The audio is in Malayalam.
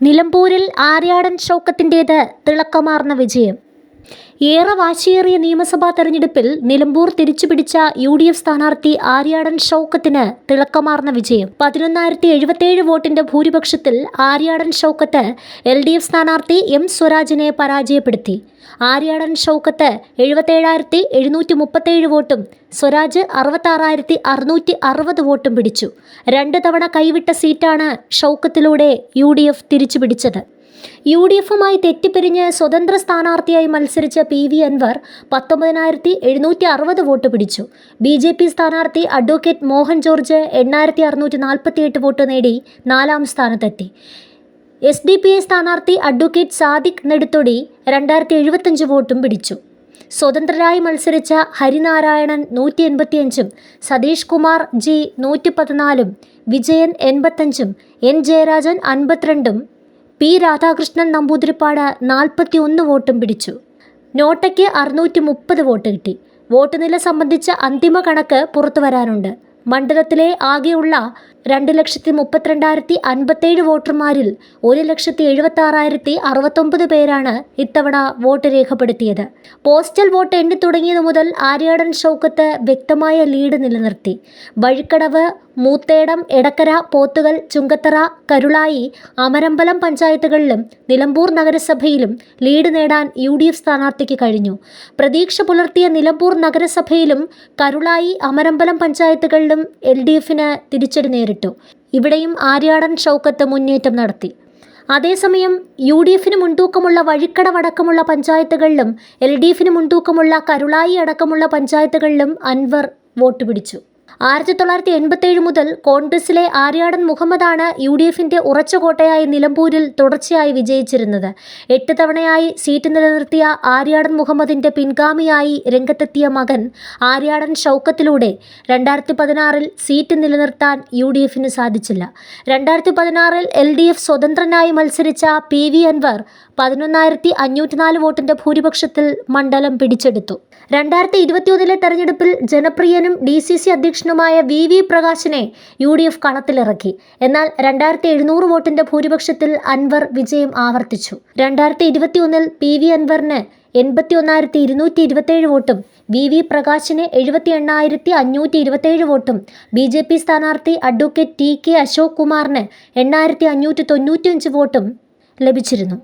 നിലമ്പൂരിൽ ആര്യാടൻ ഷൗക്കത്തിന്റേത് തിളക്കമാർന്ന വിജയം. ഏറെ വാശിയേറിയ നിയമസഭാ തെരഞ്ഞെടുപ്പിൽ നിലമ്പൂർ തിരിച്ചുപിടിച്ച യു ഡി എഫ് സ്ഥാനാർത്ഥി ആര്യാടൻ ഷൗക്കത്തിന് തിളക്കമാർന്ന വിജയം. പതിനൊന്നായിരത്തി എഴുപത്തേഴ് വോട്ടിന്റെ ഭൂരിപക്ഷത്തിൽ Aryadan Shoukath L D F സ്ഥാനാർത്ഥി എം സ്വരാജിനെ പരാജയപ്പെടുത്തി. ആര്യാടൻ ഷൗക്കത്ത് എഴുപത്തേഴായിരത്തി എഴുന്നൂറ്റി മുപ്പത്തേഴ് വോട്ടും സ്വരാജ് അറുപത്താറായിരത്തി അറുന്നൂറ്റി അറുപത് വോട്ടും പിടിച്ചു. രണ്ട് തവണ കൈവിട്ട സീറ്റാണ് ഷൗക്കത്തിലൂടെ യു ഡി എഫ് തിരിച്ചുപിടിച്ചത്. യു ഡി എഫുമായി തെറ്റിപ്പിരിഞ്ഞ് സ്വതന്ത്ര സ്ഥാനാർത്ഥിയായി മത്സരിച്ച പി വി അൻവർ പത്തൊമ്പതിനായിരത്തി എഴുന്നൂറ്റി അറുപത് വോട്ട് പിടിച്ചു. ബി ജെ പി സ്ഥാനാർത്ഥി അഡ്വക്കേറ്റ് മോഹൻ ജോർജ് എണ്ണായിരത്തി അറുന്നൂറ്റി നാൽപ്പത്തിയെട്ട് വോട്ട് നേടി നാലാം സ്ഥാനത്തെത്തി. എസ് ഡി പി ഐ സ്ഥാനാർത്ഥി അഡ്വക്കേറ്റ് സാദിഖ് നെടുത്തൊടി രണ്ടായിരത്തി എഴുപത്തഞ്ച് വോട്ടും പിടിച്ചു. സ്വതന്ത്രരായി മത്സരിച്ച ഹരിനാരായണൻ നൂറ്റി എൺപത്തിയഞ്ചും സതീഷ് കുമാർ ജി നൂറ്റി പതിനാലും വിജയൻ എൺപത്തഞ്ചും എൻ ജയരാജൻ അൻപത്തിരണ്ടും പി രാധാകൃഷ്ണൻ നമ്പൂതിരിപ്പാട് നാൽപ്പത്തി ഒന്ന് വോട്ടും പിടിച്ചു. നോട്ടയ്ക്ക് അറുന്നൂറ്റി മുപ്പത് വോട്ട് കിട്ടി. വോട്ട് നില സംബന്ധിച്ച അന്തിമ കണക്ക് പുറത്തു വരാനുണ്ട്. മണ്ഡലത്തിലെ ആകെയുള്ള രണ്ട് ലക്ഷത്തി മുപ്പത്തിരണ്ടായിരത്തി അൻപത്തേഴ് വോട്ടർമാരിൽ ഒരു ലക്ഷത്തി എഴുപത്തി ആറായിരത്തി അറുപത്തൊമ്പത് പേരാണ് ഇത്തവണ വോട്ട് രേഖപ്പെടുത്തിയത്. പോസ്റ്റൽ വോട്ട് എണ്ണി തുടങ്ങിയത് മുതൽ ആര്യാടൻ ഷൗക്കത്ത് വ്യക്തമായ ലീഡ് നിലനിർത്തി. വഴിക്കടവ് മൂത്തേടം എടക്കര പോത്തുകൽ ചുങ്കത്തറ കരുളായി അമരമ്പലം പഞ്ചായത്തുകളിലും നിലമ്പൂർ നഗരസഭയിലും ലീഡ് നേടാൻ യു ഡി എഫ് സ്ഥാനാർത്ഥിക്ക് കഴിഞ്ഞു. പ്രതീക്ഷ പുലർത്തിയ നിലമ്പൂർ നഗരസഭയിലും കരുളായി അമരമ്പലം പഞ്ചായത്തുകളിലും എൽ ഡി എഫിന് തിരിച്ചടി നേരിട്ടു. ഇവിടെയും ആര്യാടൻ ഷൗക്കത്ത് മുന്നേറ്റം നടത്തി. അതേസമയം യു ഡി എഫിന് മുൻതൂക്കമുള്ള വഴിക്കടവടക്കമുള്ള പഞ്ചായത്തുകളിലും എൽ ഡി എഫിന് മുൻതൂക്കമുള്ള കരുളായി അടക്കമുള്ള പഞ്ചായത്തുകളിലും അൻവർ വോട്ട് പിടിച്ചു. ആയിരത്തി തൊള്ളായിരത്തി എൺപത്തേഴ് മുതൽ കോൺഗ്രസിലെ ആര്യാടൻ മുഹമ്മദാണ് യു ഡി എഫിന്റെ ഉറച്ച കോട്ടയായി നിലമ്പൂരിൽ തുടർച്ചയായി വിജയിച്ചിരുന്നത്. എട്ട് തവണയായി സീറ്റ് നിലനിർത്തിയ ആര്യാടൻ മുഹമ്മദിന്റെ പിൻഗാമിയായി രംഗത്തെത്തിയ മകൻ ആര്യാടൻ ഷൗക്കത്തിലൂടെ രണ്ടായിരത്തി പതിനാറിൽ സീറ്റ് നിലനിർത്താൻ യു ഡി എഫിന് സാധിച്ചില്ല. രണ്ടായിരത്തി പതിനാറിൽ എൽ ഡി എഫ് സ്വതന്ത്രനായി മത്സരിച്ച പി വി അൻവർ പതിനൊന്നായിരത്തി അഞ്ഞൂറ്റിനാല് വോട്ടിന്റെ ഭൂരിപക്ഷത്തിൽ മണ്ഡലം പിടിച്ചെടുത്തു. രണ്ടായിരത്തി ഇരുപത്തിയൊന്നിലെ തെരഞ്ഞെടുപ്പിൽ ജനപ്രിയനും ഡി സി സി അധ്യക്ഷനുമായ വി വി പ്രകാശിനെ യു ഡി എഫ് കളത്തിലിറക്കി എന്നാൽ രണ്ടായിരത്തി എഴുന്നൂറ് വോട്ടിന്റെ ഭൂരിപക്ഷത്തിൽ അൻവർ വിജയം ആവർത്തിച്ചു. രണ്ടായിരത്തി ഇരുപത്തിയൊന്നിൽ പി വി അൻവറിന് എൺപത്തി ഒന്നായിരത്തി ഇരുന്നൂറ്റി ഇരുപത്തേഴ് വോട്ടും വി വി പ്രകാശിന് എഴുപത്തി എണ്ണായിരത്തി അഞ്ഞൂറ്റി ഇരുപത്തേഴ് വോട്ടും ബി ജെ പി സ്ഥാനാർത്ഥി അഡ്വക്കേറ്റ് ടി കെ അശോക് കുമാറിന് എണ്ണായിരത്തി അഞ്ഞൂറ്റി തൊണ്ണൂറ്റിയഞ്ച് വോട്ടും ലഭിച്ചിരുന്നു.